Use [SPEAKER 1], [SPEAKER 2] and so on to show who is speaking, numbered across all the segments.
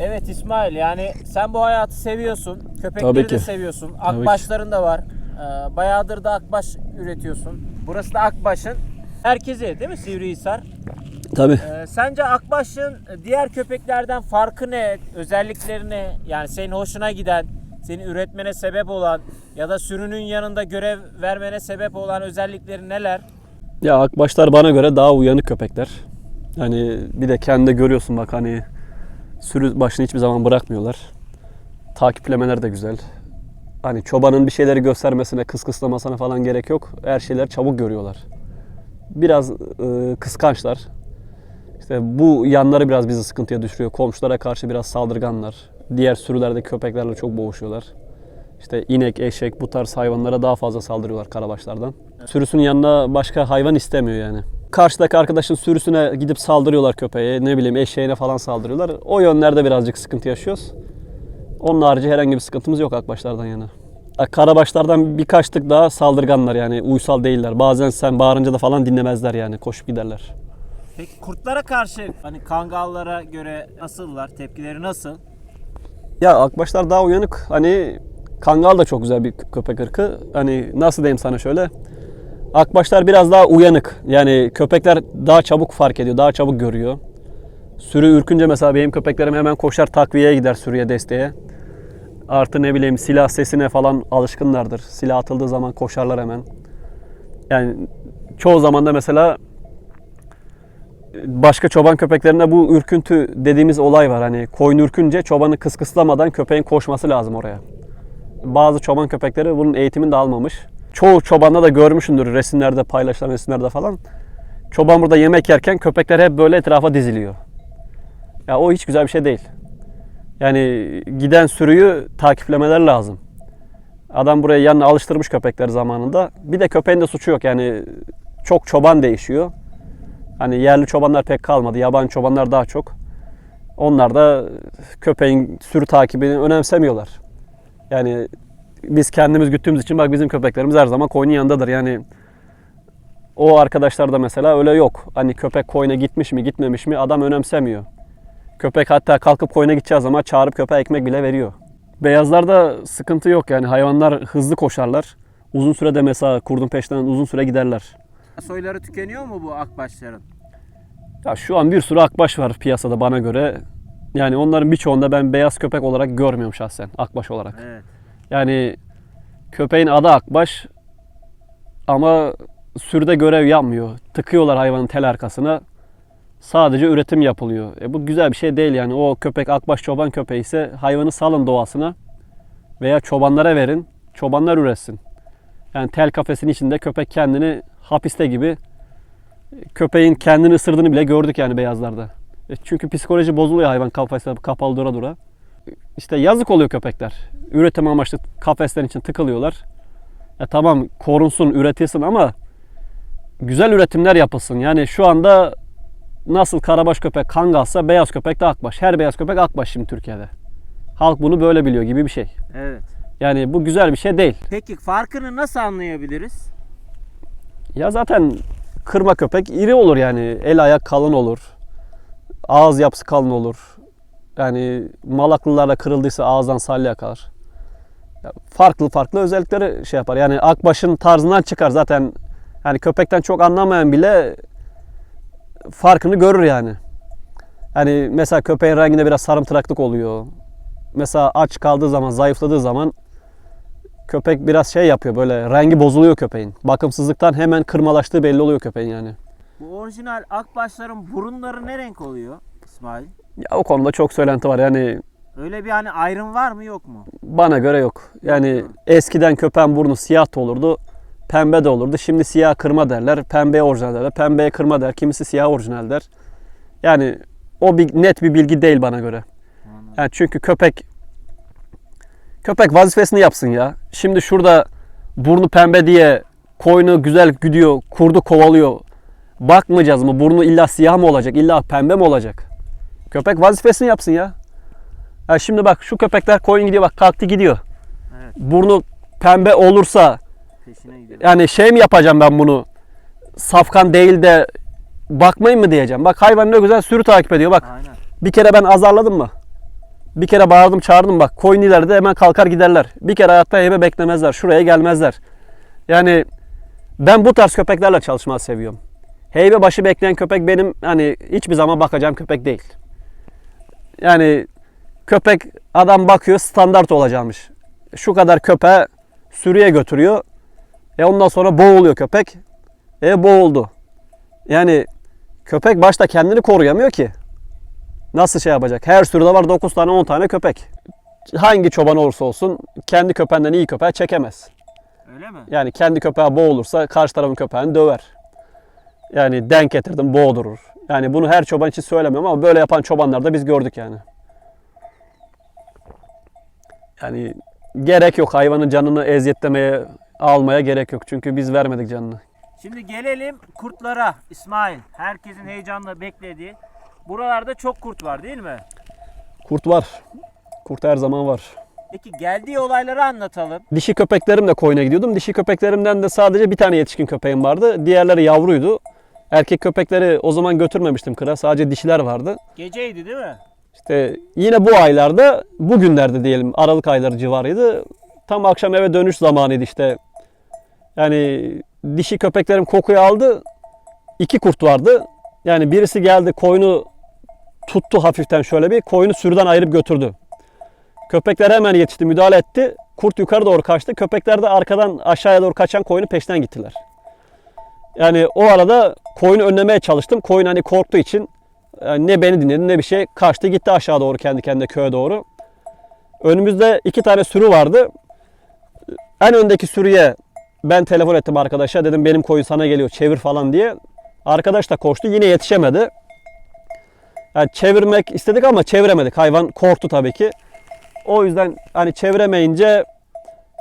[SPEAKER 1] Evet İsmail yani sen bu hayatı seviyorsun. Köpekleri
[SPEAKER 2] Tabii
[SPEAKER 1] de
[SPEAKER 2] ki.
[SPEAKER 1] seviyorsun. Akbaşların da var. Ee, bayağıdır da akbaş üretiyorsun. Burası da akbaşın merkezi değil mi Sivrihisar?
[SPEAKER 2] Tabii.
[SPEAKER 1] Ee, sence akbaşın diğer köpeklerden farkı ne? Özellikleri ne? Yani senin hoşuna giden, seni üretmene sebep olan ya da sürünün yanında görev vermene sebep olan özellikleri neler?
[SPEAKER 2] Ya akbaşlar bana göre daha uyanık köpekler. Hani bir de kendi görüyorsun bak hani sürü başını hiçbir zaman bırakmıyorlar. Takiplemeler de güzel. Hani çobanın bir şeyleri göstermesine, kıskıslamasına falan gerek yok. Her şeyler çabuk görüyorlar. Biraz e, kıskançlar. İşte bu yanları biraz bizi sıkıntıya düşürüyor. Komşulara karşı biraz saldırganlar. Diğer sürülerde köpeklerle çok boğuşuyorlar. İşte inek, eşek bu tarz hayvanlara daha fazla saldırıyorlar karabaşlardan. Sürüsünün yanına başka hayvan istemiyor yani. Karşıdaki arkadaşın sürüsüne gidip saldırıyorlar köpeğe, ne bileyim eşeğine falan saldırıyorlar. O yönlerde birazcık sıkıntı yaşıyoruz. Onun harici herhangi bir sıkıntımız yok akbaşlardan yana. Karabaşlardan birkaç tık daha saldırganlar yani uysal değiller. Bazen sen bağırınca da falan dinlemezler yani koşup giderler.
[SPEAKER 1] Peki kurtlara karşı hani kangallara göre nasıllar? Tepkileri nasıl?
[SPEAKER 2] Ya akbaşlar daha uyanık. Hani kangal da çok güzel bir köpek ırkı. Hani nasıl diyeyim sana şöyle. Akbaşlar biraz daha uyanık. Yani köpekler daha çabuk fark ediyor, daha çabuk görüyor. Sürü ürkünce mesela benim köpeklerim hemen koşar takviyeye gider sürüye desteğe. Artı ne bileyim silah sesine falan alışkınlardır. Silah atıldığı zaman koşarlar hemen. Yani çoğu zaman da mesela başka çoban köpeklerinde bu ürküntü dediğimiz olay var. Hani koyun ürkünce çobanı kıskıslamadan köpeğin koşması lazım oraya. Bazı çoban köpekleri bunun eğitimini de almamış. Çoğu çobanda da görmüşsündür resimlerde paylaşılan resimlerde falan. Çoban burada yemek yerken köpekler hep böyle etrafa diziliyor. Ya o hiç güzel bir şey değil. Yani giden sürüyü takiplemeler lazım. Adam buraya yanına alıştırmış köpekler zamanında. Bir de köpeğin de suçu yok. Yani çok çoban değişiyor. Hani yerli çobanlar pek kalmadı. Yabancı çobanlar daha çok. Onlar da köpeğin sürü takibini önemsemiyorlar. Yani biz kendimiz güttüğümüz için bak bizim köpeklerimiz her zaman koyunun yanındadır. Yani o arkadaşlar da mesela öyle yok. Hani köpek koyuna gitmiş mi gitmemiş mi adam önemsemiyor. Köpek hatta kalkıp koyuna gideceği zaman çağırıp köpeğe ekmek bile veriyor. Beyazlarda sıkıntı yok yani hayvanlar hızlı koşarlar. Uzun sürede mesela kurdun peşinden uzun süre giderler.
[SPEAKER 1] Soyları tükeniyor mu bu akbaşların?
[SPEAKER 2] Ya şu an bir sürü akbaş var piyasada bana göre. Yani onların birçoğunda ben beyaz köpek olarak görmüyorum şahsen akbaş olarak.
[SPEAKER 1] Evet.
[SPEAKER 2] Yani köpeğin adı akbaş ama sürüde görev yapmıyor. Tıkıyorlar hayvanın tel arkasına. Sadece üretim yapılıyor. E bu güzel bir şey değil yani. O köpek akbaş çoban köpeği ise hayvanı salın doğasına veya çobanlara verin. Çobanlar üretsin. Yani tel kafesin içinde köpek kendini hapiste gibi köpeğin kendini ısırdığını bile gördük yani beyazlarda. E çünkü psikoloji bozuluyor hayvan kafeste kapalı dura dura. İşte yazık oluyor köpekler. Üretim amaçlı kafeslerin için tıkılıyorlar. E tamam korunsun, üretilsin ama güzel üretimler yapılsın. Yani şu anda nasıl karabaş köpek kangalsa beyaz köpek de akbaş. Her beyaz köpek akbaş şimdi Türkiye'de. Halk bunu böyle biliyor gibi bir şey.
[SPEAKER 1] Evet.
[SPEAKER 2] Yani bu güzel bir şey değil.
[SPEAKER 1] Peki farkını nasıl anlayabiliriz?
[SPEAKER 2] Ya zaten kırma köpek iri olur yani. El ayak kalın olur. Ağız yapısı kalın olur. Yani malaklılarla kırıldıysa ağızdan salya. Ya farklı farklı özellikleri şey yapar. Yani akbaşın tarzından çıkar zaten. Yani köpekten çok anlamayan bile farkını görür yani. Yani mesela köpeğin renginde biraz sarımtıraklık oluyor. Mesela aç kaldığı zaman, zayıfladığı zaman köpek biraz şey yapıyor böyle rengi bozuluyor köpeğin. Bakımsızlıktan hemen kırmalaştığı belli oluyor köpeğin yani.
[SPEAKER 1] Bu orijinal akbaşların burunları ne renk oluyor İsmail?
[SPEAKER 2] Ya o konuda çok söylenti var yani
[SPEAKER 1] Öyle bir hani ayrım var mı yok mu?
[SPEAKER 2] bana göre yok. Yani eskiden köpeğin burnu siyah da olurdu, pembe de olurdu. Şimdi siyah kırma derler, pembeye orijinal derler, pembeye kırma der, kimisi siyah orijinal der. Yani o bir net bir bilgi değil bana göre. Yani çünkü köpek köpek vazifesini yapsın ya. Şimdi şurada burnu pembe diye koyunu güzel güdüyor, kurdu kovalıyor. Bakmayacağız mı? Burnu illa siyah mı olacak? illa pembe mi olacak? Köpek vazifesini yapsın ya. Ya şimdi bak şu köpekler koyun gidiyor bak kalktı gidiyor.
[SPEAKER 1] Evet.
[SPEAKER 2] Burnu pembe olursa
[SPEAKER 1] Peşine
[SPEAKER 2] yani şey mi yapacağım ben bunu? Safkan değil de bakmayın mı diyeceğim. Bak hayvan ne güzel sürü takip ediyor bak.
[SPEAKER 1] Aynen.
[SPEAKER 2] Bir kere ben azarladım mı? Bir kere bağırdım çağırdım bak koyun ileride hemen kalkar giderler. Bir kere hayatta eve beklemezler. Şuraya gelmezler. Yani ben bu tarz köpeklerle çalışmayı seviyorum. Heybe başı bekleyen köpek benim hani hiçbir zaman bakacağım köpek değil. Yani köpek adam bakıyor standart olacakmış. Şu kadar köpeği sürüye götürüyor. E ondan sonra boğuluyor köpek. E boğuldu. Yani köpek başta kendini koruyamıyor ki. Nasıl şey yapacak? Her sürüde var 9 tane 10 tane köpek. Hangi çoban olursa olsun kendi köpeğinden iyi köpeği çekemez.
[SPEAKER 1] Öyle mi?
[SPEAKER 2] Yani kendi köpeği boğulursa karşı tarafın köpeğini döver. Yani denk getirdim boğdurur. Yani bunu her çoban için söylemiyorum ama böyle yapan çobanlar da biz gördük yani. Yani gerek yok hayvanın canını eziyetlemeye almaya gerek yok. Çünkü biz vermedik canını.
[SPEAKER 1] Şimdi gelelim kurtlara İsmail. Herkesin heyecanla beklediği. Buralarda çok kurt var değil mi?
[SPEAKER 2] Kurt var. Kurt her zaman var.
[SPEAKER 1] Peki geldiği olayları anlatalım.
[SPEAKER 2] Dişi köpeklerimle koyuna gidiyordum. Dişi köpeklerimden de sadece bir tane yetişkin köpeğim vardı. Diğerleri yavruydu. Erkek köpekleri o zaman götürmemiştim kıra. Sadece dişiler vardı.
[SPEAKER 1] Geceydi değil mi?
[SPEAKER 2] İşte yine bu aylarda, bugünlerde diyelim Aralık ayları civarıydı. Tam akşam eve dönüş zamanıydı işte. Yani dişi köpeklerim kokuyu aldı. İki kurt vardı. Yani birisi geldi koyunu tuttu hafiften şöyle bir. Koyunu sürüden ayırıp götürdü. Köpekler hemen yetişti, müdahale etti. Kurt yukarı doğru kaçtı. Köpekler de arkadan aşağıya doğru kaçan koyunu peşten gittiler. Yani o arada koyunu önlemeye çalıştım. Koyun hani korktuğu için yani ne beni dinledi ne bir şey. Kaçtı gitti aşağı doğru kendi kendine köye doğru. Önümüzde iki tane sürü vardı. En öndeki sürüye ben telefon ettim arkadaşa. Dedim benim koyun sana geliyor çevir falan diye. Arkadaş da koştu yine yetişemedi. Yani çevirmek istedik ama çeviremedik. Hayvan korktu tabii ki. O yüzden hani çeviremeyince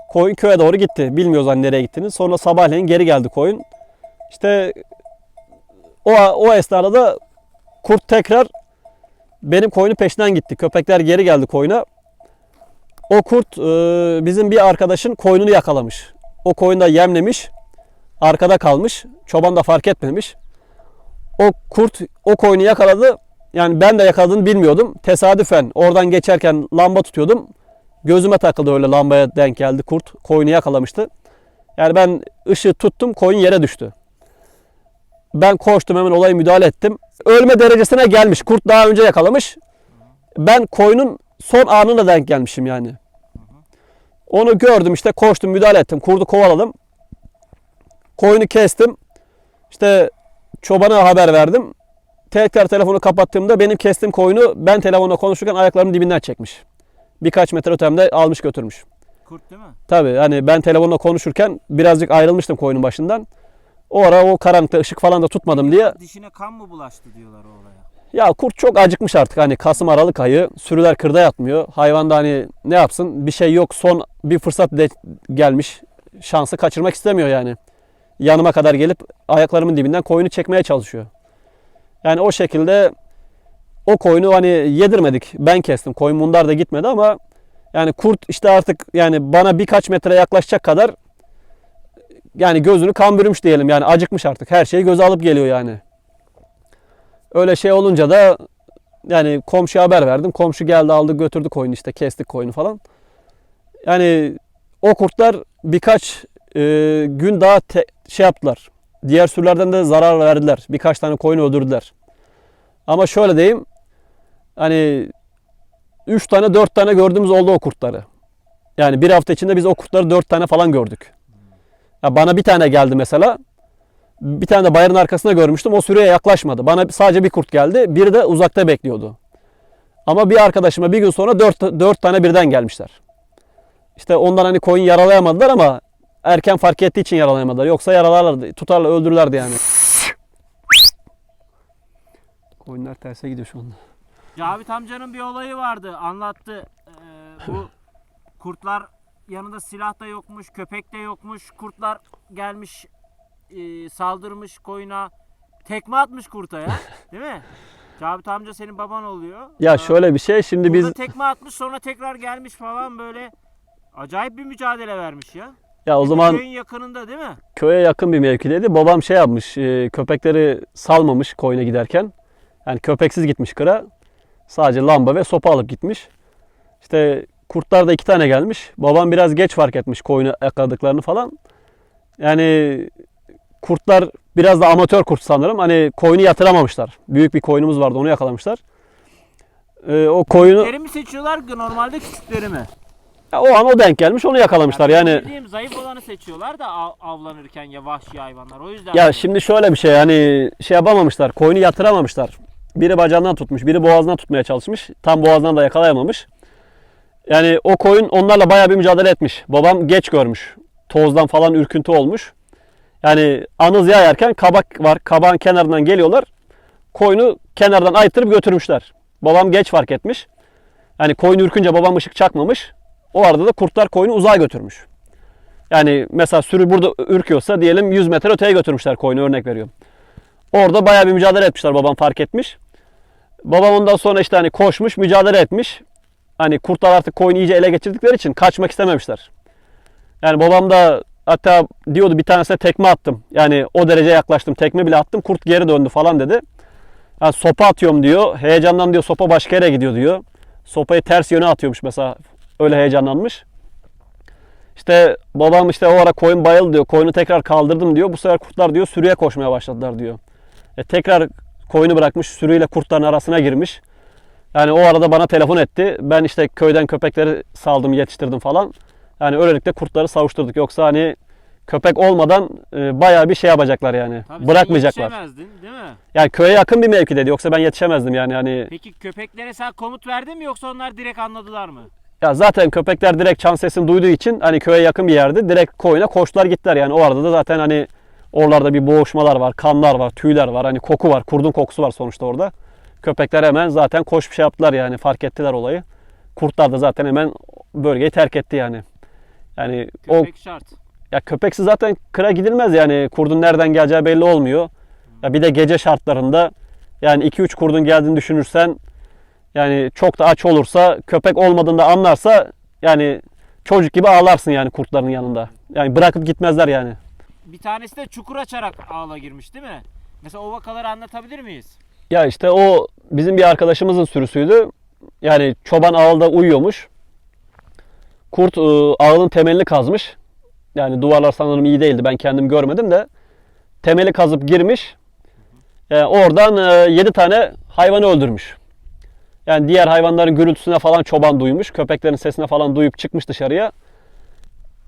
[SPEAKER 2] koyun köye doğru gitti. Bilmiyoruz hani nereye gittiğini. Sonra sabahleyin geri geldi koyun. İşte o, o esnada da kurt tekrar benim koyunu peşinden gitti. Köpekler geri geldi koyuna. O kurt e, bizim bir arkadaşın koyununu yakalamış. O koyunu da yemlemiş. Arkada kalmış. Çoban da fark etmemiş. O kurt o koyunu yakaladı. Yani ben de yakaladığını bilmiyordum. Tesadüfen oradan geçerken lamba tutuyordum. Gözüme takıldı öyle lambaya denk geldi kurt. Koyunu yakalamıştı. Yani ben ışığı tuttum koyun yere düştü. Ben koştum hemen olaya müdahale ettim. Ölme derecesine gelmiş. Kurt daha önce yakalamış. Ben koyunun son anına denk gelmişim yani. Onu gördüm işte koştum müdahale ettim. Kurdu kovaladım. Koyunu kestim. İşte çobana haber verdim. Tekrar telefonu kapattığımda benim kestiğim koyunu ben telefonla konuşurken ayaklarımın dibinden çekmiş. Birkaç metre ötemde almış götürmüş.
[SPEAKER 1] Kurt değil mi?
[SPEAKER 2] Tabii hani ben telefonla konuşurken birazcık ayrılmıştım koyunun başından. O ara o karanlıkta ışık falan da tutmadım diye.
[SPEAKER 1] Dişine kan mı bulaştı diyorlar o olaya.
[SPEAKER 2] Ya kurt çok acıkmış artık hani Kasım Aralık ayı sürüler kırda yatmıyor. Hayvan da hani ne yapsın bir şey yok son bir fırsat de gelmiş şansı kaçırmak istemiyor yani. Yanıma kadar gelip ayaklarımın dibinden koyunu çekmeye çalışıyor. Yani o şekilde o koyunu hani yedirmedik. Ben kestim. Koyun mundar da gitmedi ama yani kurt işte artık yani bana birkaç metre yaklaşacak kadar yani gözünü kan bürümüş diyelim. Yani acıkmış artık. Her şeyi göze alıp geliyor yani. Öyle şey olunca da yani komşuya haber verdim. Komşu geldi aldı götürdü koyunu işte kestik koyunu falan. Yani o kurtlar birkaç e, gün daha te- şey yaptılar. Diğer sürülerden de zarar verdiler. Birkaç tane koyunu öldürdüler. Ama şöyle diyeyim. Hani 3 tane 4 tane gördüğümüz oldu o kurtları. Yani bir hafta içinde biz o kurtları 4 tane falan gördük. Ya bana bir tane geldi mesela. Bir tane de bayırın arkasında görmüştüm. O sürüye yaklaşmadı. Bana sadece bir kurt geldi. Biri de uzakta bekliyordu. Ama bir arkadaşıma bir gün sonra 4, 4 tane birden gelmişler. İşte ondan hani koyun yaralayamadılar ama erken fark ettiği için yaralayamadılar. Yoksa yaralarlardı. Tutarla öldürürlerdi yani. Koyunlar terse gidiyor şu anda.
[SPEAKER 1] Cavit amcanın bir olayı vardı. Anlattı. Ee, bu kurtlar yanında silah da yokmuş, köpek de yokmuş. Kurtlar gelmiş, e, saldırmış koyuna. Tekme atmış kurta ya. Değil mi? Cavit amca senin baban oluyor.
[SPEAKER 2] Ya
[SPEAKER 1] Aa,
[SPEAKER 2] şöyle bir şey şimdi
[SPEAKER 1] Burada
[SPEAKER 2] biz
[SPEAKER 1] tekme atmış sonra tekrar gelmiş falan böyle. Acayip bir mücadele vermiş ya.
[SPEAKER 2] ya o zaman
[SPEAKER 1] Köyün yakınında değil mi?
[SPEAKER 2] köye yakın bir mevkideydi. Babam şey yapmış, e, köpekleri salmamış koyuna giderken. Yani köpeksiz gitmiş kıra. Sadece lamba ve sopa alıp gitmiş. işte kurtlar da iki tane gelmiş. Babam biraz geç fark etmiş koyunu yakaladıklarını falan. Yani kurtlar biraz da amatör kurt sanırım. Hani koyunu yatıramamışlar. Büyük bir koyunumuz vardı onu yakalamışlar. Ee, o koyunu
[SPEAKER 1] Büyükleri mi seçiyorlar normalde küçükleri mi?
[SPEAKER 2] ya o an o denk gelmiş onu yakalamışlar. Yani
[SPEAKER 1] Bildiğim zayıf olanı seçiyorlar da av- avlanırken ya vahşi hayvanlar. O yüzden
[SPEAKER 2] Ya şimdi şöyle bir şey yani şey yapamamışlar. Koyunu yatıramamışlar. Biri bacağından tutmuş, biri boğazından tutmaya çalışmış. Tam boğazından da yakalayamamış. Yani o koyun onlarla bayağı bir mücadele etmiş. Babam geç görmüş. Tozdan falan ürküntü olmuş. Yani anız yayarken kabak var. Kabağın kenarından geliyorlar. Koyunu kenardan ayıttırıp götürmüşler. Babam geç fark etmiş. Yani koyun ürkünce babam ışık çakmamış. O arada da kurtlar koyunu uzağa götürmüş. Yani mesela sürü burada ürküyorsa diyelim 100 metre öteye götürmüşler koyunu örnek veriyorum. Orada bayağı bir mücadele etmişler babam fark etmiş. Babam ondan sonra işte hani koşmuş mücadele etmiş. Hani kurtlar artık koyunu iyice ele geçirdikleri için kaçmak istememişler. Yani babam da hatta diyordu bir tanesine tekme attım. Yani o derece yaklaştım tekme bile attım kurt geri döndü falan dedi. Yani sopa atıyorum diyor. Heyecandan diyor sopa başka yere gidiyor diyor. Sopayı ters yöne atıyormuş mesela. Öyle heyecanlanmış. İşte babam işte o ara koyun bayıldı diyor. Koyunu tekrar kaldırdım diyor. Bu sefer kurtlar diyor sürüye koşmaya başladılar diyor. E tekrar koyunu bırakmış sürüyle kurtların arasına girmiş. Yani o arada bana telefon etti. Ben işte köyden köpekleri saldım yetiştirdim falan. Yani öylelikle kurtları savuşturduk. Yoksa hani köpek olmadan e, bayağı bir şey yapacaklar yani.
[SPEAKER 1] Tabii sen
[SPEAKER 2] Bırakmayacaklar.
[SPEAKER 1] yetişemezdin, değil mi?
[SPEAKER 2] Yani köye yakın bir mevkideydi. Yoksa ben yetişemezdim yani. Hani
[SPEAKER 1] Peki köpeklere sen komut verdin mi yoksa onlar direkt anladılar mı?
[SPEAKER 2] Ya zaten köpekler direkt çan sesini duyduğu için hani köye yakın bir yerde direkt koyuna koştular gittiler. Yani o arada da zaten hani oralarda bir boğuşmalar var, kanlar var, tüyler var, hani koku var, kurdun kokusu var sonuçta orada. Köpekler hemen zaten koş bir şey yaptılar yani fark ettiler olayı. Kurtlar da zaten hemen bölgeyi terk etti yani. Yani o
[SPEAKER 1] Köpek şart.
[SPEAKER 2] ya köpeksiz zaten kıra gidilmez yani kurdun nereden geleceği belli olmuyor. Ya bir de gece şartlarında yani 2-3 kurdun geldiğini düşünürsen yani çok da aç olursa köpek olmadığında anlarsa yani çocuk gibi ağlarsın yani kurtların yanında. Yani bırakıp gitmezler yani.
[SPEAKER 1] Bir tanesi de çukur açarak ağla girmiş değil mi? Mesela o vakaları anlatabilir miyiz?
[SPEAKER 2] Ya işte o bizim bir arkadaşımızın sürüsüydü. Yani çoban ağılda uyuyormuş. Kurt e, ağılın temelini kazmış. Yani duvarlar sanırım iyi değildi. Ben kendim görmedim de. Temeli kazıp girmiş. E, oradan 7 tane hayvanı öldürmüş. Yani diğer hayvanların gürültüsüne falan çoban duymuş. Köpeklerin sesine falan duyup çıkmış dışarıya.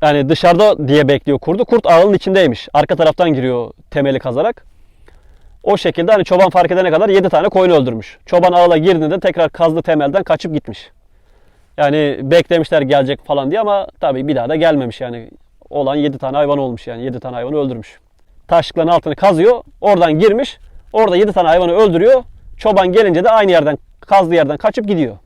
[SPEAKER 2] Yani dışarıda diye bekliyor kurdu. Kurt ağılın içindeymiş. Arka taraftan giriyor temeli kazarak. O şekilde hani çoban fark edene kadar 7 tane koyun öldürmüş. Çoban ağla girdiğinde tekrar kazdı temelden kaçıp gitmiş. Yani beklemişler gelecek falan diye ama tabii bir daha da gelmemiş yani. Olan 7 tane hayvan olmuş yani 7 tane hayvanı öldürmüş. Taşlıkların altını kazıyor. Oradan girmiş. Orada 7 tane hayvanı öldürüyor. Çoban gelince de aynı yerden kazdığı yerden kaçıp gidiyor.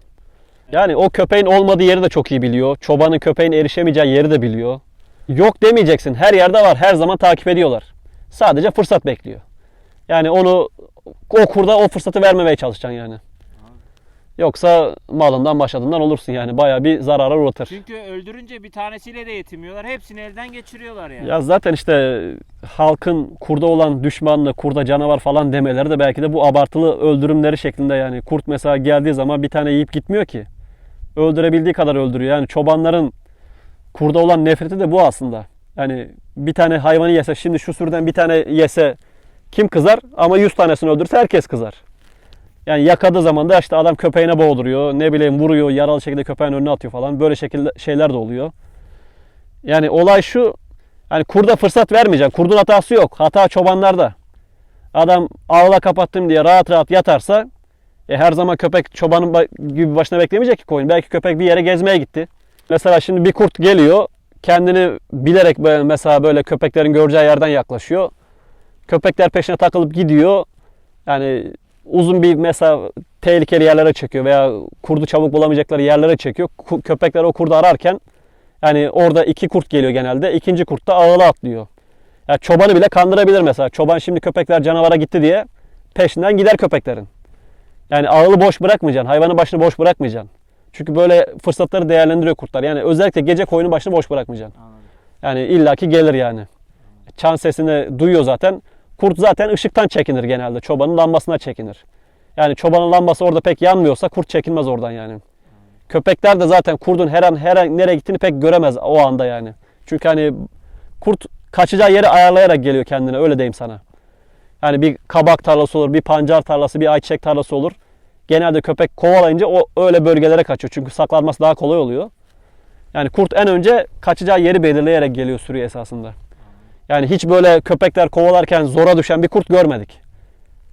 [SPEAKER 2] Yani o köpeğin olmadığı yeri de çok iyi biliyor. Çobanın köpeğin erişemeyeceği yeri de biliyor. Yok demeyeceksin. Her yerde var. Her zaman takip ediyorlar. Sadece fırsat bekliyor. Yani onu o kurda o fırsatı vermemeye çalışacaksın yani. Yoksa malından başladığından olursun yani. Bayağı bir zarara uğratır.
[SPEAKER 1] Çünkü öldürünce bir tanesiyle de yetinmiyorlar. Hepsini elden geçiriyorlar yani.
[SPEAKER 2] Ya zaten işte halkın kurda olan düşmanlı, kurda canavar falan demeleri de belki de bu abartılı öldürümleri şeklinde yani. Kurt mesela geldiği zaman bir tane yiyip gitmiyor ki. Öldürebildiği kadar öldürüyor. Yani çobanların kurda olan nefreti de bu aslında. Yani bir tane hayvanı yese, şimdi şu sürüden bir tane yese kim kızar? Ama 100 tanesini öldürse herkes kızar. Yani yakadığı zaman da işte adam köpeğine boğduruyor, ne bileyim vuruyor, yaralı şekilde köpeğin önüne atıyor falan. Böyle şekilde şeyler de oluyor. Yani olay şu, hani kurda fırsat vermeyeceksin. Kurdun hatası yok. Hata çobanlarda. Adam ağla kapattım diye rahat rahat yatarsa e, her zaman köpek çobanın ba- gibi başına beklemeyecek ki koyun. Belki köpek bir yere gezmeye gitti. Mesela şimdi bir kurt geliyor. Kendini bilerek böyle mesela böyle köpeklerin göreceği yerden yaklaşıyor. Köpekler peşine takılıp gidiyor. Yani uzun bir mesela tehlikeli yerlere çekiyor veya kurdu çabuk bulamayacakları yerlere çekiyor. Köpekler o kurdu ararken yani orada iki kurt geliyor genelde. İkinci kurt da ağıla atlıyor. Ya çobanı bile kandırabilir mesela. Çoban şimdi köpekler canavara gitti diye peşinden gider köpeklerin. Yani ağılı boş bırakmayacaksın. Hayvanın başını boş bırakmayacaksın. Çünkü böyle fırsatları değerlendiriyor kurtlar. Yani özellikle gece koyunun başını boş bırakmayacaksın.
[SPEAKER 1] Anladım.
[SPEAKER 2] Yani illaki gelir yani. Çan sesini duyuyor zaten. Kurt zaten ışıktan çekinir genelde. Çobanın lambasına çekinir. Yani çobanın lambası orada pek yanmıyorsa kurt çekinmez oradan yani. Köpekler de zaten kurdun her an her an nereye gittiğini pek göremez o anda yani. Çünkü hani kurt kaçacağı yeri ayarlayarak geliyor kendine öyle diyeyim sana. Yani bir kabak tarlası olur, bir pancar tarlası, bir ayçiçek tarlası olur. Genelde köpek kovalayınca o öyle bölgelere kaçıyor. Çünkü saklanması daha kolay oluyor. Yani kurt en önce kaçacağı yeri belirleyerek geliyor sürüye esasında. Yani hiç böyle köpekler kovalarken zora düşen bir kurt görmedik.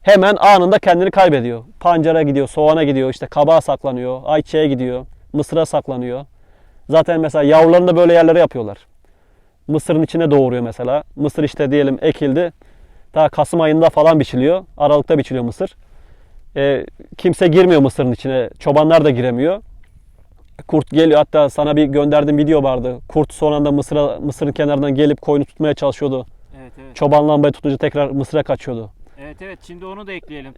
[SPEAKER 2] Hemen anında kendini kaybediyor. Pancara gidiyor, soğana gidiyor, işte kabağa saklanıyor, ayçiçeğe gidiyor, mısıra saklanıyor. Zaten mesela yavrularını da böyle yerlere yapıyorlar. Mısırın içine doğuruyor mesela. Mısır işte diyelim ekildi. Daha Kasım ayında falan biçiliyor. Aralıkta biçiliyor mısır. Ee, kimse girmiyor mısırın içine. Çobanlar da giremiyor. Kurt geliyor. Hatta sana bir gönderdiğim video vardı. Kurt son anda mısıra, mısırın kenarından gelip koyunu tutmaya çalışıyordu.
[SPEAKER 1] Evet evet.
[SPEAKER 2] Çoban lambayı tutunca tekrar mısıra kaçıyordu.
[SPEAKER 1] Evet evet şimdi onu da ekleyelim.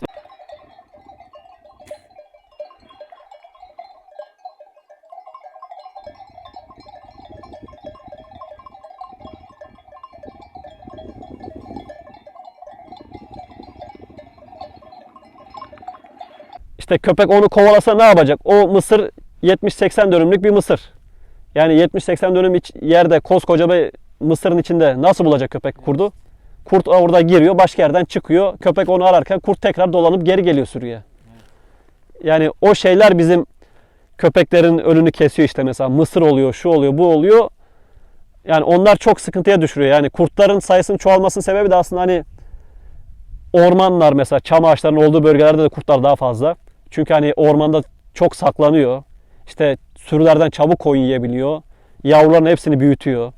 [SPEAKER 2] İşte köpek onu kovalasa ne yapacak? O mısır 70-80 dönümlük bir mısır. Yani 70-80 dönüm yerde koskoca bir mısırın içinde nasıl bulacak köpek kurdu? Kurt orada giriyor, başka yerden çıkıyor. Köpek onu ararken kurt tekrar dolanıp geri geliyor sürüye. Yani o şeyler bizim köpeklerin önünü kesiyor işte mesela mısır oluyor, şu oluyor, bu oluyor. Yani onlar çok sıkıntıya düşürüyor. Yani kurtların sayısının çoğalmasının sebebi de aslında hani ormanlar mesela çam ağaçlarının olduğu bölgelerde de kurtlar daha fazla. Çünkü hani ormanda çok saklanıyor. İşte sürülerden çabuk koyun yiyebiliyor. Yavruların hepsini büyütüyor.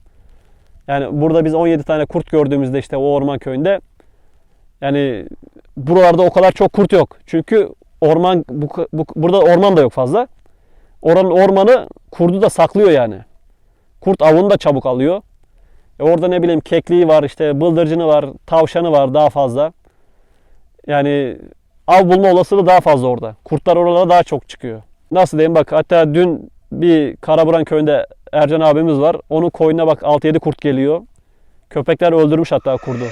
[SPEAKER 2] Yani burada biz 17 tane kurt gördüğümüzde işte o orman köyünde yani buralarda o kadar çok kurt yok. Çünkü orman bu, bu- burada orman da yok fazla. Oranın ormanı kurdu da saklıyor yani. Kurt avını da çabuk alıyor. E orada ne bileyim kekliği var, işte bıldırcını var, tavşanı var daha fazla. Yani av bulma olasılığı daha fazla orada. Kurtlar oralara daha çok çıkıyor. Nasıl diyeyim bak hatta dün bir Karaburan köyünde Ercan abimiz var. Onun koyuna bak 6-7 kurt geliyor. Köpekler öldürmüş hatta kurdu.